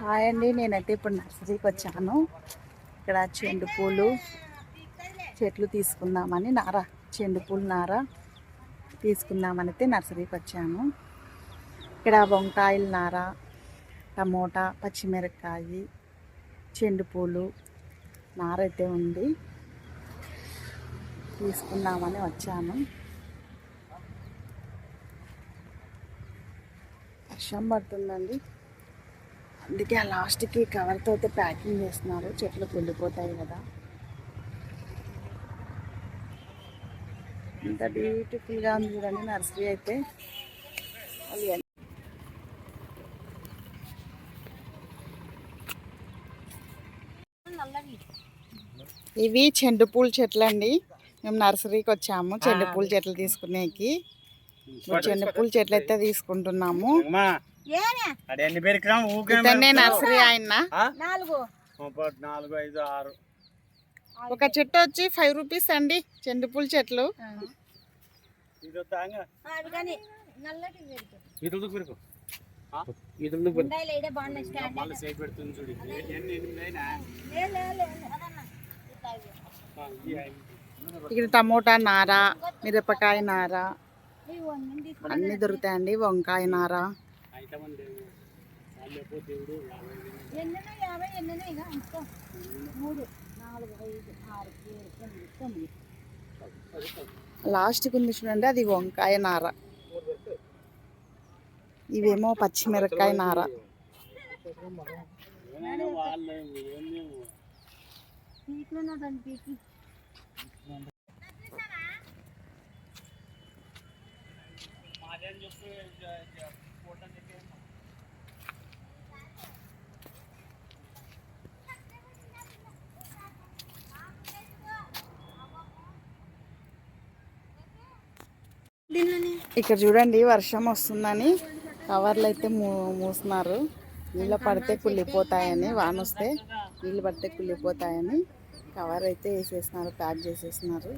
Hi అండి. నేనైతే ఇప్పుడు నర్సరీకి వచ్చాను. ఇక్కడ చెండు పూలు చెట్లు తీసుకుందామని నార చెండు పూలు నార తీసుకుందామని అయితే నర్సరీకి వచ్చాను. ఇక్కడ వంకాయల నార టమోటా పచ్చిమిరపకాయ చెండు పూలు నార అయితే ఉంది. తీసుకుందామని వచ్చాను. వర్షం పడుతుందండి. అందుకే ఆ లాస్ట్కి కవర్తో అయితే ప్యాకింగ్ చేస్తున్నారు. చెట్లు కుళ్ళిపోతాయి కదా. ఎంత బ్యూటిఫుల్గా ఉంది చూడండి నర్సరీ అయితే. అది ఇవి చెండు పూల చెట్లు అండి మేము నర్సరీకి వచ్చాము. చెండు పూల చెట్లు తీసుకునేకి. చెండు పూల చెట్లు అయితే తీసుకుంటున్నాము ఎన్ని ఊకే ఇతన్నే నర్సరీ ఆయన నాలుగు. ఒకటి నాలుగు ఐదు ఆరు. ఒక చెట్టు వచ్చి ఫైవ్ రూపీస్ అండి చెండు పూల చెట్లు. ఇక్కడ టమోటా నార మిరపకాయ నార. అన్నీ దొరుకుతాయండి వంకాయ నార. లేవు వాళ్ళు ఎప్పుడు దేవుడు యాభై ఇక మూడు నాలుగు ఐదు ఆరు ఏడు ఎనిమిది తొమ్మిది. లాస్ట్కి ఉంది చూడండి అది వంకాయ నార. ఇవేమో పచ్చిమిరపకాయ నార. మాదేం చెప్పి ఇక్కడ చూడండి వర్షం వస్తుందని కవర్లు అయితే మూ మూస్తున్నారు. నీళ్ళు పడితే కుళ్ళిపోతాయని వాన వస్తే నీళ్ళు పడితే కుళ్ళిపోతాయని కవర్ అయితే వేసేస్తున్నారు ప్యాక్ చేసేస్తున్నారు.